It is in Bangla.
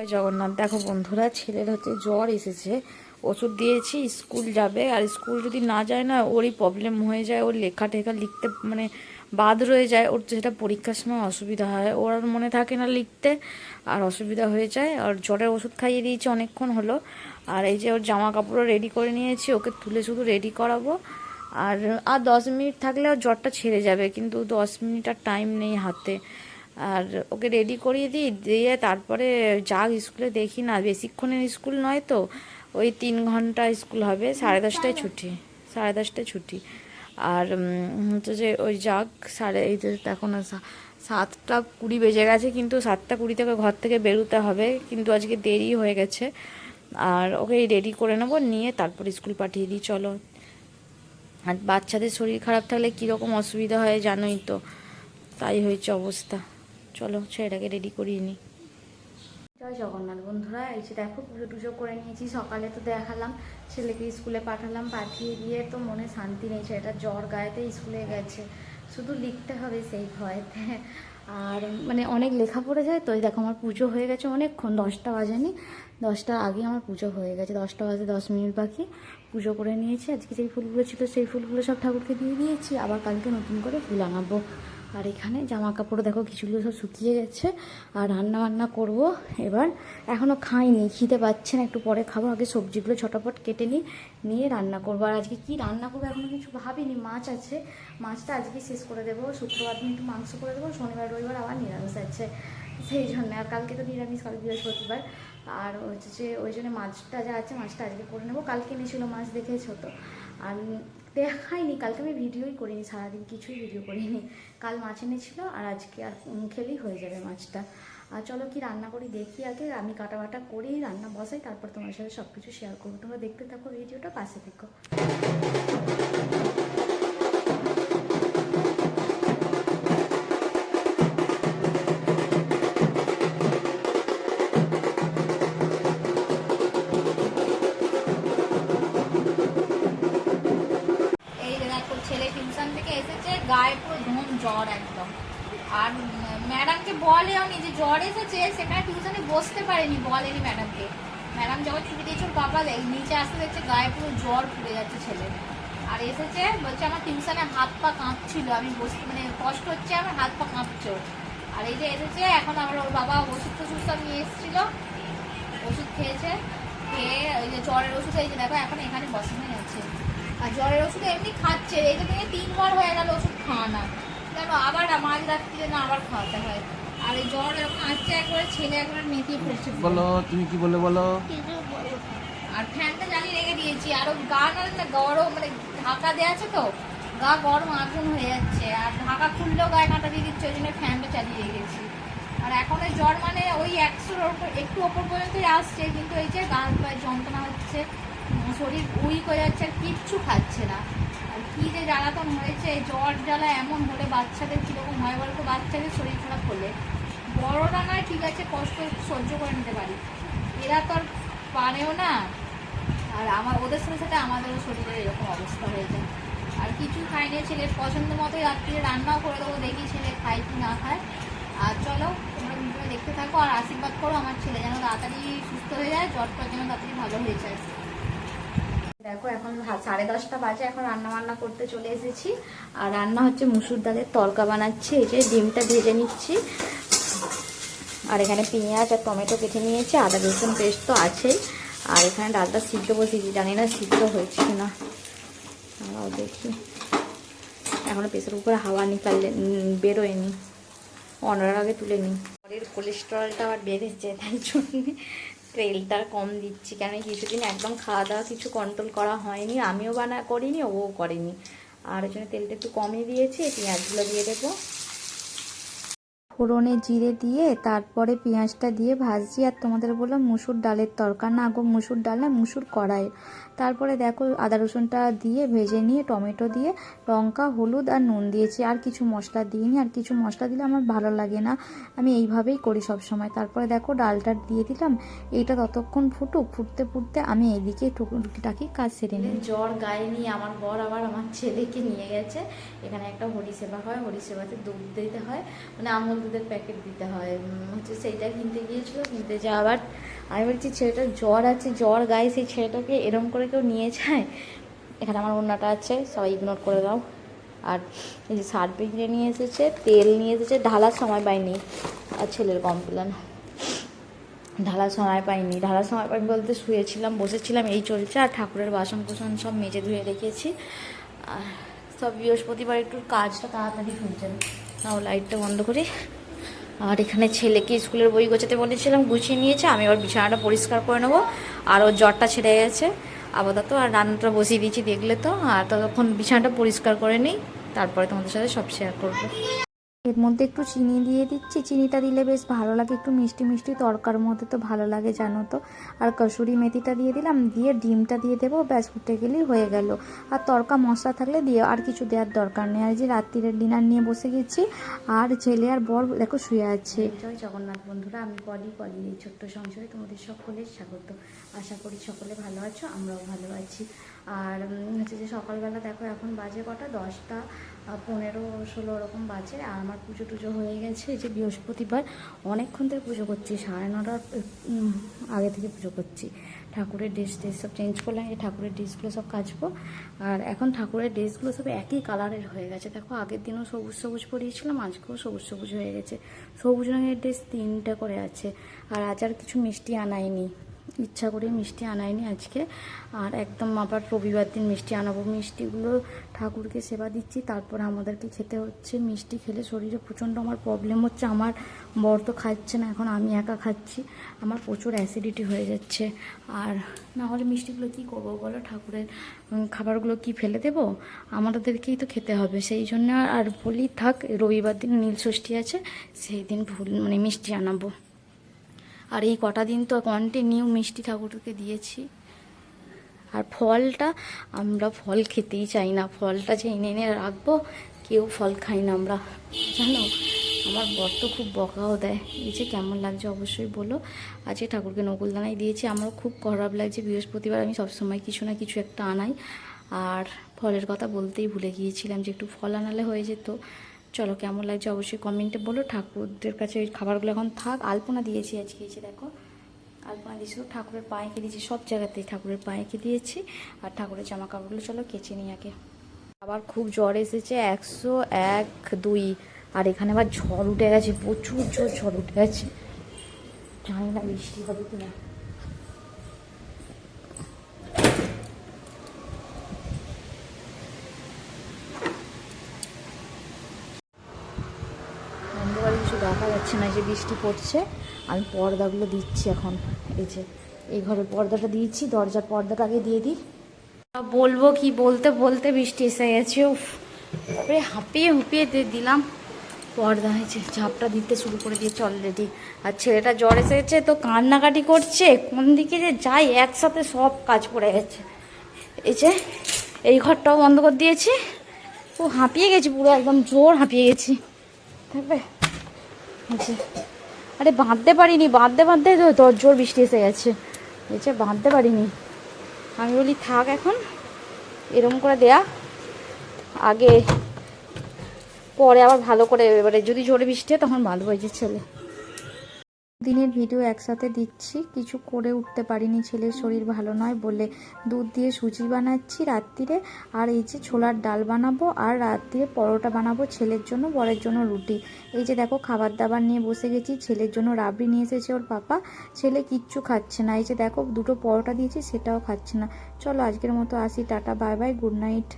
জয় জগন্নাথ। দেখো বন্ধুরা, ছেলের হচ্ছে জ্বর এসেছে। ওষুধ দিয়েছি, স্কুল যাবে। আর স্কুল যদি না যায় না, ওরই প্রবলেম হয়ে যায়। ওর লেখা টেখা লিখতে মানে বাদ রয়ে যায়। ওর যেটা পরীক্ষার সময় অসুবিধা হয়। ওর আর মনে থাকে না লিখতে। আর অসুবিধা হয়ে যায়। আর জ্বরের ওষুধ খাইয়ে দিয়েছি অনেকক্ষণ হলো। আর এই যে ওর জামা কাপড়ও রেডি করে নিয়েছি। ওকে তুলে শুধু রেডি করাবো। আর আর দশ মিনিট থাকলে ওর জ্বরটা ছেড়ে যাবে। কিন্তু দশ মিনিট আর টাইম নেই হাতে। আর ওকে রেডি করিয়ে দিই দিয়ে তারপরে যাক স্কুলে দেখি না বেশিক্ষণের স্কুল নয় তো ওই তিন ঘণ্টা স্কুল হবে সাড়ে দশটায় ছুটি সাড়ে দশটায় ছুটি। আর হচ্ছে যে ওই যাক সাড়ে এই যে দেখো না সা- সাতটা কুড়ি বেজে গেছে কিন্তু সাতটা কুড়ি থেকে ঘর থেকে বেরোতে হবে কিন্তু আজকে দেরি হয়ে গেছে। আর ওকে রেডি করে নেব নিয়ে তারপর স্কুল পাঠিয়ে দিই চলো। আর বাচ্চাদের শরীর খারাপ থাকলে কীরকম অসুবিধা হয় জানোই তো তাই হয়েছে অবস্থা। চলো, ছেলেটাকে রেডি করিয়ে নিই জয় জগন্নাথ বন্ধুরা, এই যে দেখো, পুজো টুজো করে নিয়েছি। সকালে তো দেখালাম, ছেলেকে স্কুলে পাঠালাম, পাঠিয়ে দিয়ে তো মনে শান্তি নেই, ছেলেটা জ্বর গায়েতে স্কুলে গেছে। শুধু লিখতে হবে সেই ভয়েতে। আর মানে অনেক লেখা পড়ে যায় তো, এই দেখো আমার পুজো হয়ে গেছে অনেকক্ষণ, দশটা বাজেনি। দশটা আগে আমার পুজো হয়ে গেছে, দশটা বাজে দশ মিনিট বাকি। পুজো করে নিয়েছি, আজকে যেই ফুলগুলো ছিল সেই ফুলগুলো সব ঠাকুরকে দিয়ে দিয়েছি, আবার কালকে নতুন করে ফুল আনাবো। আর এখানে জামা কাপড় দেখো কিছুগুলো সব শুকিয়ে গেছে। আর রান্না বান্না করব এবার। এখনও খাইনি, খিদে পাচ্ছে না, একটু পরে খাব। আগে সবজিগুলো ছটাপট কেটে নিই, নিয়ে রান্না করব। আর আজকে কি রান্না করব এখনও কিছু ভাবিনি। মাছ আছে, মাছটা আজকে শেষ করে দেবো। শুক্রবার দিন একটু মাংস করে দেবো, শনিবার, রবিবার আবার নিরামিষ আছে। সেই জন্য, আর কালকে তো নিরামিষ কাল বৃহস্পতিবার। আর হচ্ছে যে, ওই জন্য মাছটা যা আছে, মাছটা আজকে করে নেব। কালকে এনেছিল মাছ দেখেছ তো? আর দেখাইনি, কালকে আমি ভিডিওই করিনি, সারাদিন কিছুই ভিডিও করিনি। কাল মাছ এনেছিল আর আজকে আর খেলেই হয়ে যাবে মাছটা। আর চলো কি রান্না করি দেখি আগে, আমি কাটা বাটা করি, রান্না বসাই, তারপর তোমার সাথে সব কিছু শেয়ার করব। তোমরা দেখতে থাকো, ভিডিওটা পাশে থেকো। আর ম্যাডামকে বলেও নি যে জ্বর এসেছে, সেখানে টিউশনে বসতে পারেনি, বলেনি ম্যাডামকে। ম্যাডাম যখন ছুটি দিয়েছে ওর দেখ নিচে আসতে দেখছে গায়ে পুরো জ্বর ফুলে যাচ্ছে ছেলে। আর এসেছে, বলছে আমার টিউশনে হাত পা কাঁপছিল, আমি বসতে মানে কষ্ট হচ্ছে, আমার হাত পা কাঁপছে। আর এই যে এসেছে, এখন আমার ওর বাবা ওষুধ টষুধ সব নিয়ে এসেছিল। ওষুধ খেয়েছে, খেয়ে ওই যে জ্বরের ওষুধ, এই যে দেখো, এখন এখানে বসানো আছে আর জ্বরের ওষুধ এমনি খাচ্ছে, এই যে তিনবার হয়ে গেল ওষুধ খাওয়া কেন আবার মাঝ রাত্রিরে না আবার খাওয়াতে হয়? আর এই জ্বর এরকম আসছে একবারে ছেলে একবারে পড়ছে পুরো। বলো তুমি কি বলে বলো? আর ফ্যানটা জ্বালিয়ে রেখে দিয়েছি। আর গা না গরম মানে ঢাকা দেওয়া আছে তো গা গরম আগুন হয়ে যাচ্ছে। আর ঢাকা খুললেও গায়ে কাঁটা দিয়ে দিচ্ছে ওই জন্য ফ্যানটা চালিয়ে রেখেছি। আর এখন ওই জ্বর মানে ওই একশোর ওপর একটু ওপর পর্যন্তই আসছে কিন্তু এই যে গা পায়ে যন্ত্রণা হচ্ছে শরীর উইক হয়ে যাচ্ছে আর কিচ্ছু খাচ্ছে না। কি যে জ্বালাতন হয়েছে জ্বর জ্বালা এমন হলে বাচ্চাদের কীরকম হয় বলতো? বাচ্চাদের শরীর খারাপ হলে। বড়রা নয়, ঠিক আছে, কষ্ট সহ্য করে নিতে পারি। এরা তো আর পারেও না। আর আমার, ওদের সাথে সাথে আমাদেরও শরীরের এরকম অবস্থা হয়ে যায় আর কিছু খাই নিয়ে ছেলের পছন্দ মতোই রাত্রিরে রান্নাও করে দেবো, দেখি ছেলে খায় কি না খায়। আর চলো, তোমরা ভিডিও দেখতে থাকো আর আশীর্বাদ করো, আমার ছেলে যেন তাড়াতাড়ি সুস্থ হয়ে যায়, জ্বরটা যেন তাড়াতাড়ি ভালো হয়ে যায়। দেখো এখন সাড়ে দশটা বাজে এখন রান্না বান্না করতে চলে এসেছি। আর রান্না হচ্ছে মুসুর ডালের তরকা বানাচ্ছি এই যে ডিমটা ভেজে নিচ্ছি। আর এখানে পেঁয়াজ আর টমেটো কেটে নিয়েছি আদা রসুন পেস্ট তো আছেই। আর এখানে ডালটা সিদ্ধ বসিয়েছি জানি না সিদ্ধ হয়েছে কিনা। দাঁড়াও দেখি। এখনও প্রেসার কুকারে হাওয়া নিকালে উম, বেরোয়নি। অনার আগে তুলে নিই। পরের কোলেস্টেরলটা আবার বেড়েছে তাই জন্যে তেলটা কম দিচ্ছি কেন? কিছুদিন একদম খাওয়া দাওয়া কিছু কন্ট্রোল করা হয়নি, আমিও বানা করিনি, ও করেনি। আর ওই জন্য তেলটা একটু কমই দিয়েছি, পেঁয়াজগুলো দিয়ে দেবো। ফোড়নে জিরে দিয়ে, তারপরে পেঁয়াজটা দিয়ে ভাজছি। আর তোমাদের বললাম মুসুর ডালের তরকার। না গো, মুসুর ডাল না, মুসুর কড়াই তারপরে দেখো আদা রসুনটা দিয়ে ভেজে নিয়ে টমেটো দিয়ে, লঙ্কা, হলুদ আর নুন দিয়েছি। আর কিছু মশলা দিইনি। আর কিছু মশলা দিলে আমার ভালো লাগে না। আমি এইভাবেই করি সব সময় তারপরে দেখো ডালটা দিয়ে দিলাম। এইটা ততক্ষণ ফুটুক। ফুটতে ফুটতে আমি এইদিকে টুকিটাকি কাজ সেরে নিই। জ্বর গায়ে নিয়ে আমার বর আবার আমার ছেলেকে নিয়ে গেছে। এখানে একটা হরিসেবা হয়। হরিসেবাতে দুধ দিতে হয়। মানে আমল দুধের প্যাকেট দিতে হয়। হচ্ছে সেইটা কিনতে গিয়েছিল। কিনতে যা আবার আমি বলছি ছেলেটার জ্বর আছে। জ্বর গায়ে সেই ছেলেটাকে এরম করে কেউ নিয়ে যায়। এখানে আমার অন্যটা আছে, সবাই ইগনোর করে দাও। আর এই যে সার্ফ কিনে নিয়ে এসেছে, তেল নিয়ে এসেছে, ঢালার সময় পাইনি। আর ছেলের কমপ্লেন। ঢালার সময় পাইনি। ঢালার সময় পাইনি বলতে শুয়েছিলাম, বসেছিলাম, এই চলছে। আর ঠাকুরের বাসন কোসন সব মেজে ধুয়ে রেখেছি। আর সব বৃহস্পতিবার একটু কাজটা তাড়াতাড়ি হয়ে নাও লাইটটা বন্ধ করি। আর এখানে ছেলেকে স্কুলের বই গোছাতে বলেছিলাম, গুছিয়ে নিয়েছে। আমি ওর বিছানাটা পরিষ্কার করে নেব। আর ওর জ্বরটা ছেড়ে গেছে। আপাতত, আর রান্নাটা বসিয়ে দিয়েছি, দেখলে তো। আর ততক্ষণ বিছানাটা পরিষ্কার করে নিই, তারপরে তোমাদের সাথে সব শেয়ার করব। এর মধ্যে একটু চিনি দিয়ে দিচ্ছি। চিনিটা দিলে বেশ ভালো লাগে। একটু মিষ্টি মিষ্টি তরকার মধ্যে তো ভালো লাগে, জানো তো। আর কসুরি মেথিটা দিয়ে দিলাম, দিয়ে ডিমটা দিয়ে দেবো, ব্যাস ফুটে গেলেই হয়ে গেল। আর তরকা মশলা থাকলে দিয়ে, আর কিছু দেওয়ার দরকার নেই। আর যে রাত্রিরের ডিনার নিয়ে বসে গেছি, আর ছেলে আর বর দেখো শুয়ে আছে। জয় জগন্নাথ বন্ধুরা, আমি পলি পলি এই ছোট্ট সংসারে তোমাদের সকলের স্বাগত। আশা করি সকলে ভালো আছো, আমরাও ভালো আছি। আর হচ্ছে যে সকালবেলা দেখো এখন বাজে কটা? দশটা পনেরো, ষোলো ওরকম বাজে। আর আমার পুজো টুজো হয়ে গেছে যে বৃহস্পতিবার। অনেকক্ষণ থেকে পুজো করছি। সাড়ে নটার আগে থেকে পুজো করছি। ঠাকুরের ড্রেস ট্রেস সব চেঞ্জ করলাম। এই ঠাকুরের ড্রেসগুলো সব কাচবো। আর এখন ঠাকুরের ড্রেসগুলো সব একই কালারের হয়ে গেছে। দেখো আগের দিনও সবুজ সবুজ পরিয়েছিলাম, আজকেও সবুজ সবুজ হয়ে গেছে। সবুজ রঙের ড্রেস তিনটা করে আছে। আর আজ আর কিছু মিষ্টি আনাইনি। ইচ্ছা করে মিষ্টি আনাইনি আজকে। আর একদম আবার রবিবার দিন মিষ্টি আনাবো। মিষ্টিগুলো ঠাকুরকে সেবা দিচ্ছি, তারপর আমাদেরকে খেতে হচ্ছে মিষ্টি খেলে শরীরে প্রচণ্ড আমার প্রবলেম হচ্ছে। আমার বর তো খাচ্ছে না, এখন আমি একা খাচ্ছি। আমার প্রচুর অ্যাসিডিটি হয়ে যাচ্ছে। আর না হলে মিষ্টিগুলো কী করব বলো? ঠাকুরের খাবারগুলো কি ফেলে দেবো? আমাদেরকেই তো খেতে হবে। সেই জন্য আর বলি থাক, রবিবার দিন নীল ষষ্ঠী আছে, সেই দিন ভুল মানে মিষ্টি আনাবো। আর এই কটা দিন তো কন্টিনিউ মিষ্টি ঠাকুরকে দিয়েছি। আর ফলটা আমরা ফল খেতেই চাই না, ফলটা যে এনে এনে রাখব, কেউ ফল খাই না আমরা। জানো, আমার বর তো খুব বকাও দেয়। এই যে কেমন লাগছে অবশ্যই বলো। আজকে ঠাকুরকে নকুলদানাই দিয়েছি, আমারও খুব খারাপ লাগছে। বৃহস্পতিবার আমি সবসময় কিছু না কিছু একটা আনাই। আর ফলের কথা বলতেই ভুলে গিয়েছিলাম যে একটু ফল আনালে হয়ে যেত। চলো, কেমন লাগছে অবশ্যই কমেন্টে বলো। ঠাকুরদের কাছে ওই খাবারগুলো এখন থাক। আলপনা দিয়েছি আজকে যে দেখো, আলপনা দিয়েছি। তো ঠাকুরের পায়েকে দিয়েছি, সব জায়গাতেই ঠাকুরের পায়েকে দিয়েছি। আর ঠাকুরের জামা কাপড়গুলো চলো কেচে নিই আগে। আবার খুব জ্বর এসেছে, একশো এক, দুই। আর এখানে আবার ঝড় উঠে গেছে, প্রচুর জোর ঝড় উঠে গেছে। জানি না বৃষ্টি হবে কিনা অন্ধকারে কিছু দেখা যাচ্ছে না যে বৃষ্টি পড়ছে। আমি পর্দাগুলো দিচ্ছি এখন। এই যে, এই ঘরের পর্দাটা দিয়েছি, দরজার পর্দাটা আগে দিয়ে দিই। বলব কি, বলতে বলতে বৃষ্টি এসে গেছে তারপরে হাঁপিয়ে হুপিয়ে দিলাম। পর্দা হয়েছে, ঝাপটা দিতে শুরু করে দিয়েছে অলরেডি আর ছেলেটা জ্বর এসেছে তো কান্নাকাটি করছে, কোন দিকে যে যাই একসাথে সব কাজ পড়ে গেছে। এই যে, এই ঘরটাও বন্ধ করে দিয়েছি। ও হাঁপিয়ে গেছি, পুরো একদম জোর হাঁপিয়ে গেছি। থাকবে আরে বাঁধতে পারিনি, বাঁধতে বাঁধতে তোর জোর বৃষ্টি এসে গেছে। এসে বাঁধতে পারিনি। আমি বলি, থাক এখন, এরম করে দেয়া। আগে, পরে আবার ভালো করে, এবারে যদি জোরে বৃষ্টি হয় তখন বাঁধবো এই যে ছেলে। দিনের ভিডিও একসাথে দিচ্ছি, কিছু করে উঠতে পারিনি, ছেলের শরীর ভালো নয় বলে দুধ দিয়ে সুজি বানাচ্ছি রাত্রিরে আর এই যে ছোলার ডাল বানাবো, আর রাত্রিরে পরোটা বানাবো ছেলের জন্য, বরের জন্য রুটি। এই যে দেখো খাবার দাবার নিয়ে বসে গেছি, ছেলের জন্য রাবড়ি নিয়ে এসেছে ওর পাপা। ছেলে কিচ্ছু খাচ্ছে না। এই যে দেখো দুটো পরোটা দিয়েছি, সেটাও খাচ্ছে না। চলো আজকের মতো আসি, tata, bye bye, good night.